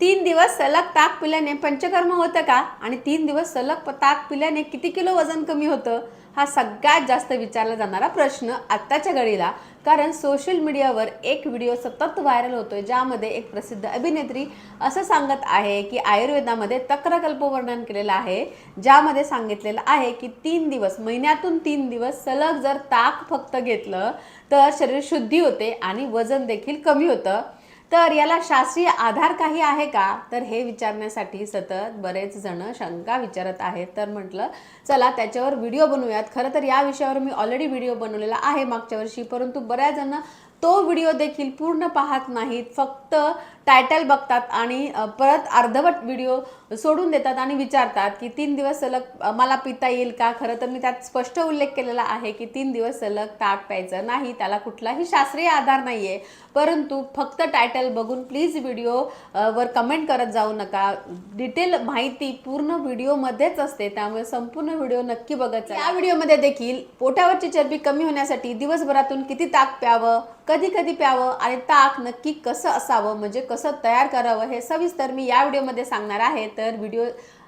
तीन दिवस सलग ताक पिल्याने पंचकर्म होतं का? आणि तीन दिवस सलग ताक पिल्याने किती किलो वजन कमी होतं? हा सगळ्यात जास्त विचारला जाणारा प्रश्न आत्ताच्या घडीला. कारण सोशल मीडियावर एक व्हिडिओ सतत व्हायरल होतोय ज्यामध्ये एक प्रसिद्ध अभिनेत्री असं सांगत आहे की आयुर्वेदामध्ये तक्रकल्प वर्णन केलेलं आहे. ज्यामध्ये सांगितलेलं आहे की तीन दिवस महिन्यातून तीन दिवस सलग जर ताक फक्त घेतलं तर शरीर शुद्धी होते आणि वजन देखील कमी होतं. तर याला शास्त्रीय आधार काही आहे का? तर हे विचारण्यासाठी सतत बरेच जण शंका विचारत आहेत. तर म्हटलं चला त्याच्यावर व्हिडिओ बनवूयात. खरं तर या विषयावर मी ऑलरेडी व्हिडिओ बनवलेला आहे मागच्या वर्षी परंतु बऱ्याच जण तो व्हिडिओ देखील पूर्ण पाहत नाहीत फक्त टायटल बघतात आणि परत अर्धवट व्हिडिओ सोडून देतात आणि विचारतात की तीन दिवस सलग मला पिता येईल का? खरं तर मी त्यात स्पष्ट उल्लेख केलेला आहे की तीन दिवस सलग ताक प्यायचं नाही त्याला कुठलाही शास्त्रीय आधार नाही आहे परंतु फक्त टायटल बघून प्लीज व्हिडिओ वर कमेंट करत जाऊ नका. डिटेल माहिती पूर्ण व्हिडिओमध्येच असते त्यामुळे संपूर्ण व्हिडिओ नक्की बघत या व्हिडिओमध्ये देखील पोटावरची चरबी कमी होण्यासाठी दिवसभरातून किती ताक प्यावं? कधी कधी प्यावं आणि ताक नक्की कसं असावं म्हणजे कसं तयार करावं हे सविस्तर मी या व्हिडिओमध्ये सांगणार आहे. तर व्हिडिओ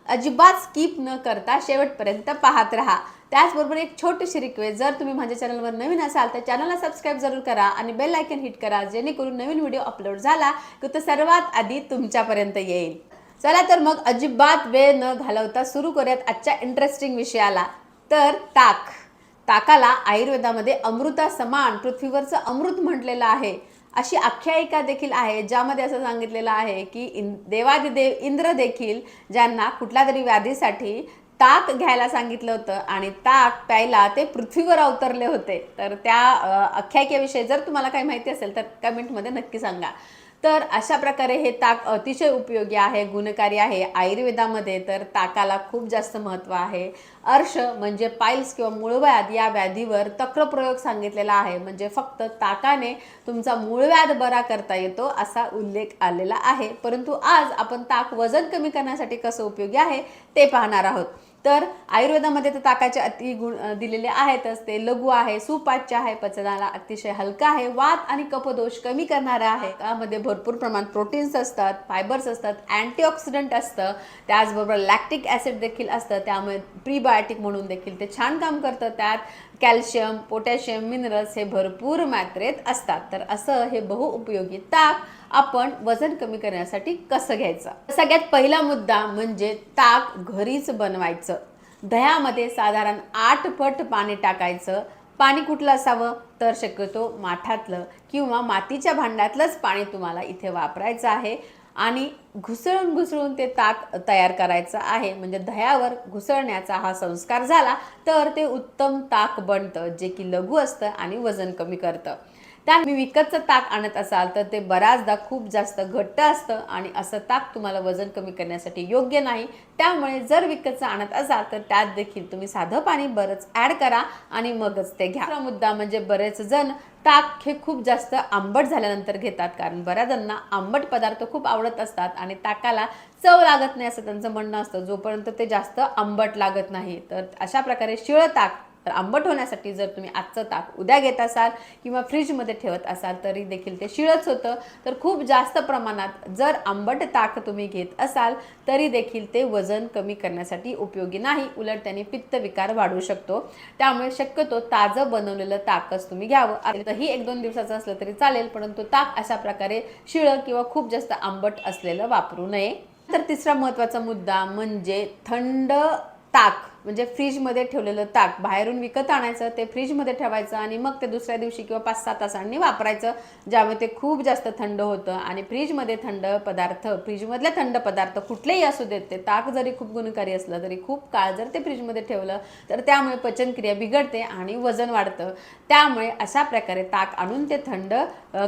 अजिबात स्किप न करता शेवटपर्यंत पाहत राहा. त्याचबरोबर एक छोटीशी रिक्वेस्ट जर तुम्ही माझ्या चॅनलवर नवीन असाल तर चॅनलला सबस्क्राईब जरूर करा आणि बेल आयकन हिट करा जेणेकरून नवीन व्हिडिओ अपलोड झाला की तो सर्वात आधी तुमच्यापर्यंत येईल. चला तर मग अजिबात वेळ न घालवता सुरू करूयात आजच्या इंटरेस्टिंग विषयाला. तर ताक. ताकाला आयुर्वेदामध्ये अमृता समान पृथ्वीवरचं अमृत म्हटलेलं आहे. अशी आख्यायिका देखील आहे ज्यामध्ये असं सांगितलेलं आहे की इन देवादिदेव इंद्र देखील ज्यांना कुठल्या तरी व्याधीसाठी ताक घ्यायला सांगितलं होतं आणि ताक प्यायला ते पृथ्वीवर अवतरले होते. तर त्या आख्यायिकेविषयी जर तुम्हाला काही माहिती असेल तर कमेंटमध्ये नक्की सांगा. तर अशा प्रकारे हे ताक अतिशय उपयोगी आहे गुणकारी आहे. आयुर्वेदामध्ये तर ताकाला खूप जास्त महत्त्व आहे. अर्श म्हणजे पाईल्स किंवा मूळव्याध या व्याधीवर तक्रप्रयोग सांगितलेला आहे. म्हणजे फक्त ताकाने तुमचा मूळव्याध बरा करता येतो असा उल्लेख आलेला आहे. परंतु आज आपण ताक वजन कमी करण्यासाठी कसं उपयोगी आहे ते पाहणार आहोत. तर आयुर्वेदामध्ये तर ताकाचे अति गुण दिलेले आहेतच. ते लघु आहे सुपाच्य आहे पचनाला अतिशय हलका आहे. वात आणि कपदोष कमी करणारा आहे. त्यामध्ये भरपूर प्रमाणात प्रोटीन्स असतात फायबर्स असतात अँटीऑक्सिडंट असतं. त्याचबरोबर लॅक्टिक ॲसिड देखील असतं. त्यामुळे प्रीबायोटिक म्हणून देखील ते छान काम करतं. त्यात कॅल्शियम पोटॅशियम मिनरल्स हे भरपूर मात्रेत असतात. तर असं हे बहुउपयोगी ताक आपण वजन कमी करण्यासाठी कसं घ्यायचं? सगळ्यात पहिला मुद्दा म्हणजे ताक घरीच बनवायचं. दह्यामध्ये साधारण आठ पट पाणी टाकायचं. पाणी कुठलं असावं? तर शक्यतो माठातलं किंवा मातीच्या भांड्यातलंच पाणी तुम्हाला इथे वापरायचं आहे. आणि घुसळून घुसळून ते ताक तयार करायचं आहे. म्हणजे दह्यावर घुसळण्याचा हा संस्कार झाला तर ते उत्तम ताक बनतं जे की लघु असतं आणि वजन कमी करतं. त्या मी विकतचं ताक आणत असाल तर ते बऱ्याचदा खूप जास्त घट्ट असतं आणि असं ताक तुम्हाला वजन कमी करण्यासाठी योग्य नाही. त्यामुळे जर विकतचं आणत असाल तर त्यात देखील तुम्ही साधं पाणी बरंच ॲड करा आणि मगच ते घ्या. दुसरा मुद्दा म्हणजे बरेच जण ताक हे खूप जास्त आंबट झाल्यानंतर घेतात कारण बऱ्याच जणांना आंबट पदार्थ खूप आवडत असतात आणि ताकाला चव लागत नाही असं त्यांचं म्हणणं असतं. जोपर्यंत ते जास्त आंबट लागत नाही तर अशा प्रकारे शिळं ताक तर आंबट होण्यासाठी जर तुम्ही आजचं ताक उद्या घेत असाल किंवा फ्रीजमध्ये ठेवत असाल तरी देखील ते शिळच होतं. तर खूप जास्त प्रमाणात जर आंबट ताक तुम्ही घेत असाल तरी देखील ते वजन कमी करण्यासाठी उपयोगी नाही. उलट त्याने पित्त विकार वाढू शकतो. त्यामुळे शक्यतो ताजं बनवलेलं ताकच तुम्ही घ्यावं. ही एक दोन दिवसाचं असलं तरी चालेल परंतु ताक अशा प्रकारे शिळं किंवा खूप जास्त आंबट असलेलं वापरू नये. तर तिसरा महत्त्वाचा मुद्दा म्हणजे थंड ताक. म्हणजे फ्रीजमध्ये ठेवलेलं ताक बाहेरून विकत आणायचं ते फ्रीजमध्ये ठेवायचं आणि मग ते दुसऱ्या दिवशी किंवा पाच सहा तासांनी वापरायचं. ज्यामुळे ते खूप जास्त थंड होतं आणि फ्रीजमध्ये थंड पदार्थ फ्रीजमधले थंड पदार्थ कुठलेही असू देत ते ताक जरी खूप गुणकारी असलं तरी खूप काळ जर ते फ्रीजमध्ये ठेवलं तर त्यामुळे पचनक्रिया बिघडते आणि वजन वाढतं. त्यामुळे अशा प्रकारे ताक आणून ते थंड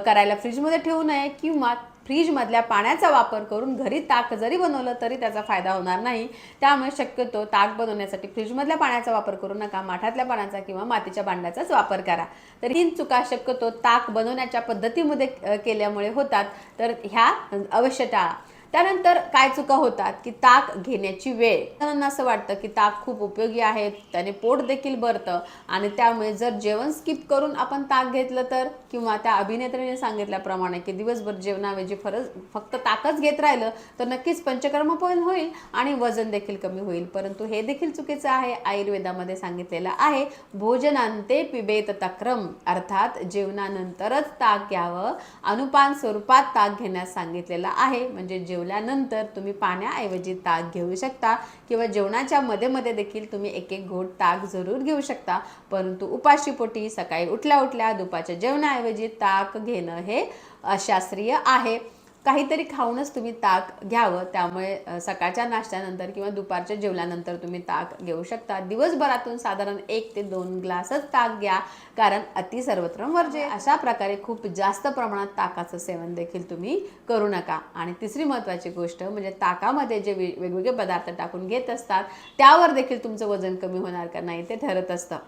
करायला फ्रीजमध्ये ठेवू नये किंवा फ्रीजमधल्या पाण्याचा वापर करून घरी ताक जरी बनवलं तरी त्याचा फायदा होणार नाही. त्यामुळे शक्यतो ताक बनवण्यासाठी फ्रीजमधल्या पाण्याचा वापर करू नका माठातल्या पाण्याचा किंवा मातीच्या भांड्याचाच वापर करा. तर तीन चुका शक्यतो ताक बनवण्याच्या पद्धतीमध्ये केल्यामुळे होतात. तर ह्या अवश्य टाळा त्यानंतर काय चुका होतात? की ताक घेण्याची वेळ. त्यांना असं वाटतं की ताक खूप उपयोगी आहे त्याने पोट देखील भरतं आणि त्यामुळे जर जेवण स्किप करून आपण ताक घेतलं तर? किंवा त्या अभिनेत्रीने सांगितल्याप्रमाणे की दिवसभर जेवणाऐवजी फरज फक्त ताकच घेत राहिलं तर नक्कीच पंचकर्म पण होईल आणि वजन देखील कमी होईल. परंतु हे देखील चुकीचं आहे. आयुर्वेदामध्ये सांगितलेलं आहे भोजनांते पिबेत तक्रम अर्थात जेवणानंतरच ताक घ्यावं. अनुपान स्वरूपात ताक घेण्यास सांगितलेलं आहे. म्हणजे जेवल्यानंतर तुम्ही पाण्याऐवजी ताक घेऊ शकता किंवा जेवणाच्या मध्ये मध्ये देखील तुम्ही एक एक घोट ताक जरूर घेऊ शकता. परंतु उपाशीपोटी सकाळी उठल्या उठल्या दुपारच्या जेवणाऐवजी ताक घेणं हे अशास्त्रीय आहे. काहीतरी खाऊनच तुम्ही ताक घ्यावं. त्यामुळे सकाळच्या नाश्त्यानंतर किंवा दुपारच्या जेवल्यानंतर तुम्ही ताक घेऊ शकता. दिवसभरातून साधारण एक ते दोन ग्लासच ताक घ्या कारण अति सर्वत्र वर्जे. अशा प्रकारे खूप जास्त प्रमाणात ताकाचं सेवन देखील तुम्ही करू नका. आणि तिसरी महत्त्वाची गोष्ट म्हणजे ताकामध्ये जे वेगवेगळे पदार्थ टाकून घेत असतात त्यावर देखील तुमचं वजन कमी होणार का नाही ते ठरत असतं.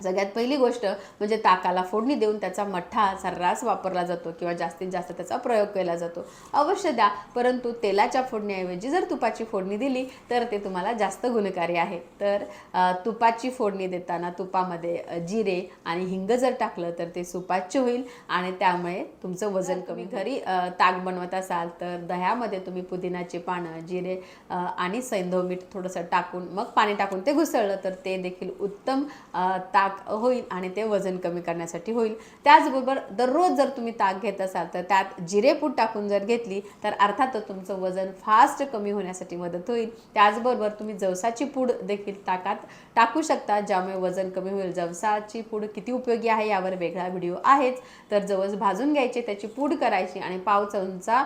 सगळ्यात पहिली गोष्ट म्हणजे ताकाला फोडणी देऊन त्याचा मठ्ठा सर्रास वापरला जातो किंवा जास्तीत जास्त त्याचा प्रयोग केला जातो. अवश्य द्या परंतु तेलाच्या फोडणीऐवजी जर तुपाची फोडणी दिली तर ते तुम्हाला जास्त गुणकारी आहे. तर तुपाची फोडणी देताना तुपामध्ये जिरे आणि हिंग जर टाकलं तर ते सुपाच्य होईल आणि त्यामुळे तुमचं वजन कमी घरी ताक बनवत असाल तर दह्यामध्ये तुम्ही पुदिनाची पानं जिरे आणि सैंधव मीठ थोडंसं टाकून मग पाणी टाकून ते घुसळलं तर ते देखील उत्तम अ, ताक होईल आणि ते वजन कमी करण्यासाठी होईल. त्याचबरोबर दररोज जर तुम्ही ताक घेत असाल तर त्यात जिरेपूट टाकून जर घेतली तर अर्थातच तुमचं वजन फास्ट कमी होण्यासाठी मदत होईल. त्याचबरोबर तुम्ही जवसाची पूड देखील ताकात टाकू शकता ज्यामुळे वजन कमी होईल. जवसाची पूड किती उपयोगी आहे यावर वेगळा व्हिडिओ आहेच. तर जवस भाजून घ्यायचे त्याची पूड करायची आणि पाव चमचा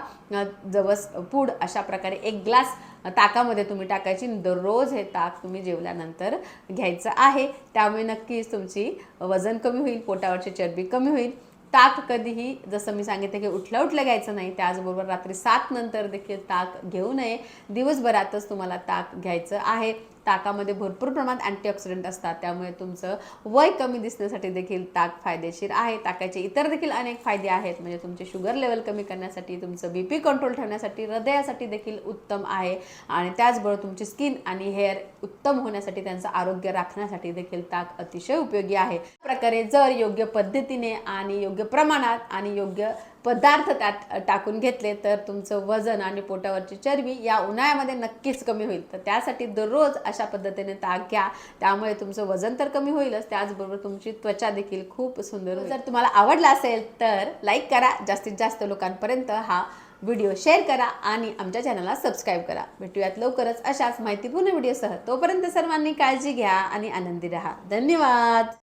जवस पूड अशा प्रकारे एक ग्लास ताकामध्ये तुम्ही टाकायची. दररोज हे ताक तुम्ही जेवल्यानंतर घ्यायचं आहे. त्यामुळे नक्कीच तुमची वजन कमी होईल पोटावरची चरबी कमी होईल. ताक कधीही जसं मी सांगितलं की उठल्या उठल्या घ्यायचं नाही त्याचबरोबर रात्री सात नंतर देखील ताक घेऊ नये. दिवसभरातच तुम्हाला ताक घ्यायचं आहे. ताकामध्ये भरपूर प्रमाणात अँटीऑक्सिडंट असतात. त्यामुळे तुमचं वय कमी दिसण्यासाठी देखील ताक फायदेशीर आहे. ताकाचे इतर देखील अनेक फायदे आहेत. म्हणजे तुमचे शुगर लेवल कमी करण्यासाठी तुमचं बी पी कंट्रोल ठेवण्यासाठी हृदयासाठी देखील उत्तम आहे. आणि त्याचबरोबर तुमची स्किन आणि हेअर उत्तम होण्यासाठी त्यांचं आरोग्य राखण्यासाठी देखील ताक अतिशय उपयोगी आहे. प्रकारे जर योग्य पद्धतीने आणि योग्य प्रमाणात आणि योग्य पदार्थ त्यात टाकून घेतले तर तुमचं वजन आणि पोटावरची चरबी या उन्हाळ्यामध्ये नक्कीच कमी होईल. तर त्यासाठी दररोज अशा पद्धतीने ताक घ्या. त्यामुळे तुमचं वजन तर कमी होईलच. त्याचबरोबर तुमची त्वचा देखील खूप सुंदर होईल. जर तुम्हाला आवडला असेल तर लाईक करा. जास्तीत जास्त लोकांपर्यंत हा व्हिडिओ शेअर करा आणि आमच्या चॅनलला सबस्क्राईब करा. भेटूयात लवकरच अशाच माहितीपूर्ण व्हिडिओसह. तोपर्यंत सर्वांनी काळजी घ्या आणि आनंदी राहा. धन्यवाद!